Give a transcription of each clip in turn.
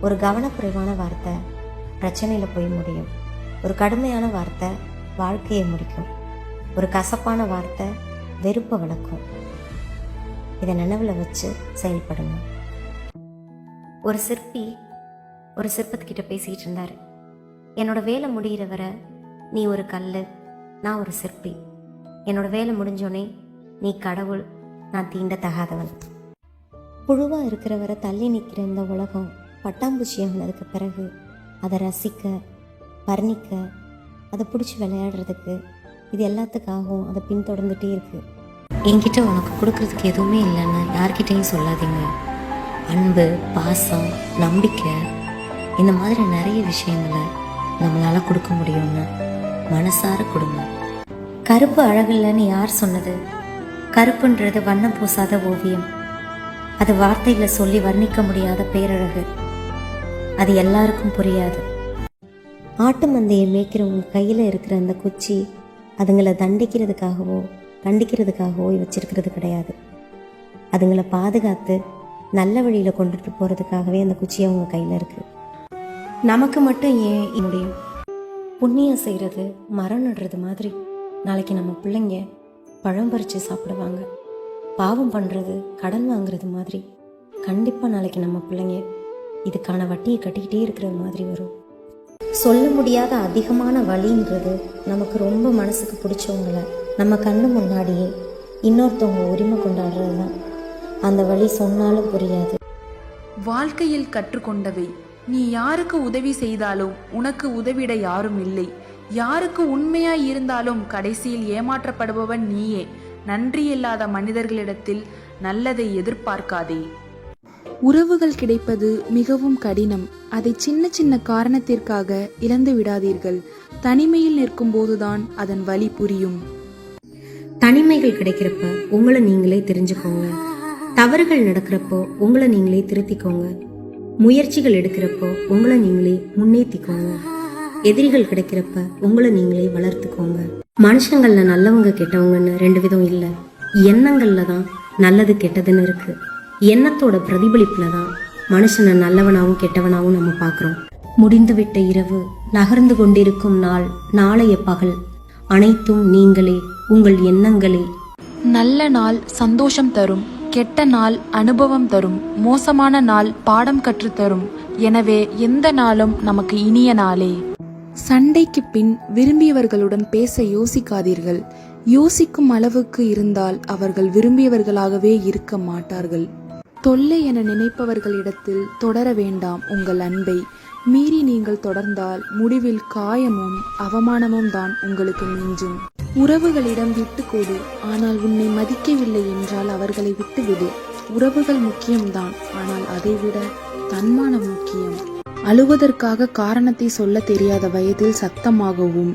ஒரு கவனக்குறைவான வார்த்தை பிரச்சனையில் போய் முடியும். ஒரு கடுமையான வார்த்தை வாழ்க்கையை முடிக்கும். ஒரு கசப்பான வார்த்தை வெறுப்பை வளர்க்கும் இதை நினைவில் வச்சு செயல்படுங்க. ஒரு சிற்பி ஒரு சிற்பத்துக்கிட்ட பேசிக்கிட்டு இருந்தார். என்னோட வேலை முடிகிற வரை நீ ஒரு கல் நான் ஒரு சிற்பி. என்னோட வேலை முடிஞ்சோடனே நீ கடவுள் நான் தீண்டத்தகாதவன். புழுவாக இருக்கிறவரை தள்ளி நிற்கிற இந்த உலகம் பட்டாம்பூச்சி ஆனதுக்கு பிறகு அதை ரசிக்க வர்ணிக்க அதை பிடிச்சி விளையாடுறதுக்கு இது எல்லாத்துக்காகவும் அதை பின்தொடர்ந்துட்டே இருக்கு. என்கிட்ட உனக்கு கொடுக்கறதுக்கு எதுவுமே இல்லைன்னு யார்கிட்டையும் சொல்லாதீங்க. அன்பு பாசம் நம்பிக்கை இந்த மாதிரி நிறைய விஷயங்களை நம்மளால் கொடுக்க முடியும்னு மனசார கொடுங்க. கருப்பு அழகில்லைன்னு யார் சொன்னது? கருப்புன்றது வண்ணம் பூசாத ஓவியம். அது வார்த்தைகளை சொல்லி வர்ணிக்க முடியாத பேரழகு. அது எல்லாருக்கும் புரியாது. ஆட்டு மந்தையை மேய்க்கிறவங்க கையில் இருக்கிற அந்த குச்சி அதுங்களை தண்டிக்கிறதுக்காகவோ கண்டிக்கிறதுக்காகவோ வச்சிருக்கிறது கிடையாது. அதுங்களை பாதுகாத்து நல்ல வழியில் கொண்டுட்டு போகிறதுக்காகவே அந்த குச்சி அவங்க கையில் இருக்குது நமக்கு மட்டும் ஏன் முடியும்? புண்ணியம் செய்கிறது மரம் நடுறது மாதிரி. நாளைக்கு நம்ம பிள்ளைங்க பழம் பறித்து சாப்பிடுவாங்க. பாவம் பண்ணுறது கடன் வாங்குறது மாதிரி. கண்டிப்பாக நாளைக்கு நம்ம பிள்ளைங்க இதுக்கான வட்டியை கட்டிக்கிட்டே இருக்கிற மாதிரி வரும். சொல்ல முடியாத அதிகமான வழின்றது நமக்கு ரொம்ப மனசுக்கு பிடிச்சவங்கள. நம்ம கண்ணு முன்னாடியே இன்னொருத்தவங்க உரிமை கொண்டாடுறது தான். அந்த வழி சொன்னாலும் புரியாது. வாழ்க்கையில் கற்றுக்கொண்டவை. நீ யாருக்கு உதவி செய்தாலும் உனக்கு உதவிட யாரும் இல்லை. யாருக்கு உண்மையாய் இருந்தாலும் கடைசியில் ஏமாற்றப்படுபவன் நீயே. நன்றி இல்லாத மனிதர்களிடத்தில் நல்லதை எதிர்பார்க்காதே. உறவுகள் கிடைப்பது மிகவும் கடினம். அதை சின்ன சின்ன காரணத்திற்காக இழந்து விடாதீர்கள். தனிமையில் நிற்கும் போதுதான் அதன் வலி புரியும். தனிமைகள் கிடைக்கிறப்ப உங்களை நீங்களே தெரிஞ்சுக்கோங்க. தவறுகள் நடக்கிறப்போ உங்களை நீங்களே திருத்திக்கோங்க. முயற்சிகள் எடுக்கிறப்போ உங்களை நீங்களே முன்னேற்றிக்கோங்க எதிரிகள் கிடைக்கிறப்ப உங்களை நீங்களே வளர்த்துக்கோங்க. மனுஷங்கள்ல நல்லவங்க கெட்டவங்கன்னு ரெண்டு விதம் இல்லை. எண்ணங்கள்ல தான் நல்லது கெட்டதுன்னு இருக்கு. எண்ணத்தோட பிரதிபலிப்புல தான் மனுஷனை நல்லவனாவும் கெட்டவனாவும் நம்ம பார்க்குறோம். முடிந்துவிட்ட இரவு நகர்ந்து கொண்டிருக்கும் நாள் நாளைய பகல். அனைத்தும் நீங்களே உங்கள் எண்ணங்களே. நல்ல நாள் சந்தோஷம் தரும் கெட்ட நாள் அனுபவம் தரும் மோசமான நாள் பாடம் கற்றுத்தரும் எனவே எந்த நாளும் நமக்கு இனிய நாளே. சண்டைக்கு பின் விரும்பியவர்களுடன் பேச யோசிக்காதீர்கள். யோசிக்கும் அளவுக்கு இருந்தால் அவர்கள் விரும்பியவர்களாகவே இருக்க மாட்டார்கள். தொல்லை என நினைப்பவர்களிடத்தில் தொடர வேண்டாம் உங்கள் அன்பை. மீறி நீங்கள் தொடர்ந்தால் முடிவில் காயமும் அவமானமும் தான் உங்களுக்கு மிஞ்சும். உறவுகளிடம் விட்டு கொடு ஆனால் உன்னை மதிக்கவில்லை என்றால் அவர்களை விட்டுவிடு. உறவுகள் முக்கியம்தான் ஆனால் அதைவிட தன்மானம் முக்கியம். அழுவதற்காக காரணத்தை சொல்ல தெரியாத வயதில் சத்தமாகவும்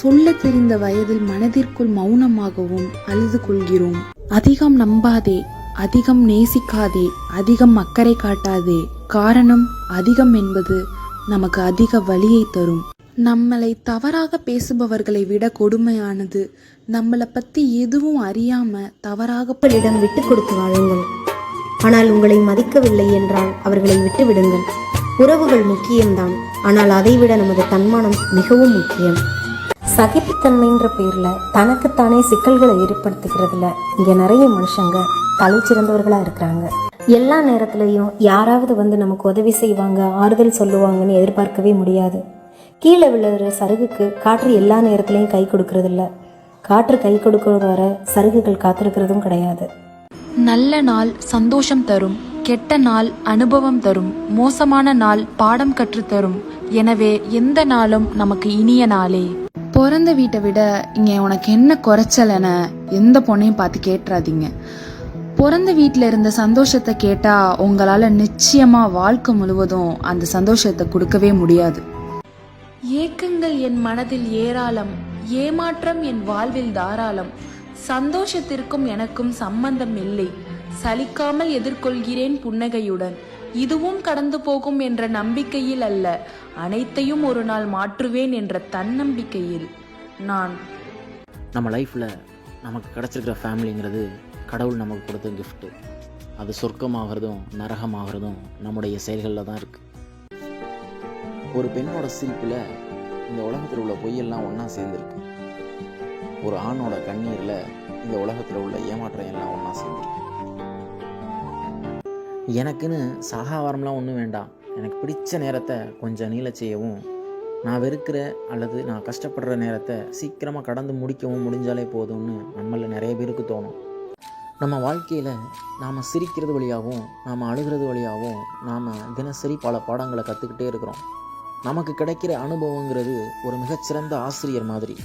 சொல்ல தெரிந்த வயதில் மனதிற்குள் மௌனமாகவும் அழுது கொள்கிறோம். அதிகம் நம்பாதே அதிகம் நேசிக்காதே அதிகம் அக்கறை காட்டாதே. காரணம் அதிகம் என்பது நமக்கு அதிக வலியை தரும். நம்மளை தவறாக பேசுபவர்களை விட கொடுமையானது. நம்மளை பத்தி எதுவும் அறியாம தவறாக பலிடம் விட்டு கொடுத்து வாழுங்கள். ஆனால் உங்களை மதிக்கவில்லை என்றால் அவர்களை விட்டு விடுங்கள் உறவுகள் முக்கியம்தான். ஆனால் அதைவிட நமது தன்மானம் மிகவும் முக்கியம். சகிப்புத்தன்மைன்ற பேர்ல தனக்குத்தானே சிக்கல்களை ஏற்படுத்திக்கிறதுல இங்க நிறைய மனுஷங்க தலை சிறந்தவர்களா இருக்கிறாங்க. எல்லா நேரத்திலையும் யாராவது வந்து நமக்கு உதவி செய்வாங்க ஆறுதல் சொல்லுவாங்கன்னு எதிர்பார்க்கவே முடியாது. கீழே விழுற சருகுக்கு காற்று எல்லா நேரத்திலையும் கை கொடுக்கறதில்ல. காற்று கை கொடுக்கிற வர சருகுகள் காத்திருக்கிறதும் கிடையாது. நல்ல நாள் சந்தோஷம் தரும் கெட்ட நாள் அனுபவம் தரும் மோசமான நாள் பாடம் கற்றுத்தரும் எனவே எந்த நாளும் நமக்கு இனிய நாளே. பிறந்த வீட்டை விட இங்க உனக்கு என்ன குறைச்சல் என எந்த பொண்ணையும் பார்த்து கேட்டுறாதீங்க. பிறந்த வீட்டில் இருந்த சந்தோஷத்தை கேட்டா உங்களால நிச்சயமா வாழ்க்கை முழுவதும் அந்த சந்தோஷத்தை கொடுக்கவே முடியாது. ஏக்கங்கள் என் மனதில் ஏராளம் ஏமாற்றம் என் வாழ்வில் தாராளம். சந்தோஷத்திற்கும் எனக்கும் சம்பந்தம் இல்லை. சலிக்காமல் எதிர்கொள்கிறேன் புன்னகையுடன். இதுவும் கடந்து போகும் என்ற நம்பிக்கையில் அல்ல அனைத்தையும் ஒரு நாள் மாற்றுவேன் என்ற தன்னம்பிக்கையில். நான் நம்ம லைஃப்பில் நமக்கு கிடச்சிருக்கிற ஃபேமிலிங்கிறது கடவுள் நமக்கு கொடுத்த கிஃப்ட்டு அது சொர்க்கமாகிறதும் நரகமாகிறதும் நம்முடைய செயல்களில் தான் இருக்குது ஒரு பெண்ணோட சிரிப்பில் இந்த உலகத்தில் உள்ள பொய்யெல்லாம் ஒன்றா சேர்ந்துருக்கு. ஒரு ஆணோட கண்ணீரில் இந்த உலகத்தில் உள்ள ஏமாற்றம் எல்லாம் ஒன்றா சேர்ந்துருக்கு. எனக்குன்னு சகாவாரம்லாம் ஒன்றும் வேண்டாம். எனக்கு பிடிச்ச நேரத்தை கொஞ்சம் நீள செய்யவும் நான் வெறுக்கிற அல்லது நான் கஷ்டப்படுற நேரத்தை சீக்கிரமாக கடந்து முடிக்கவும் முடிஞ்சாலே போதும்னு நம்மள நிறைய பேருக்கு தோணும். நம்ம வாழ்க்கையில் நாம் சிரிக்கிறது வழியாகவும் நாம் அழுகிறது வழியாகவும் நாம் தினசரி பல பாடங்களை கற்றுக்கிட்டே இருக்கிறோம். நமக்கு கிடைக்கிற அனுபவங்கிறது ஒரு மிகச்சிறந்த ஆசிரியர் மாதிரி.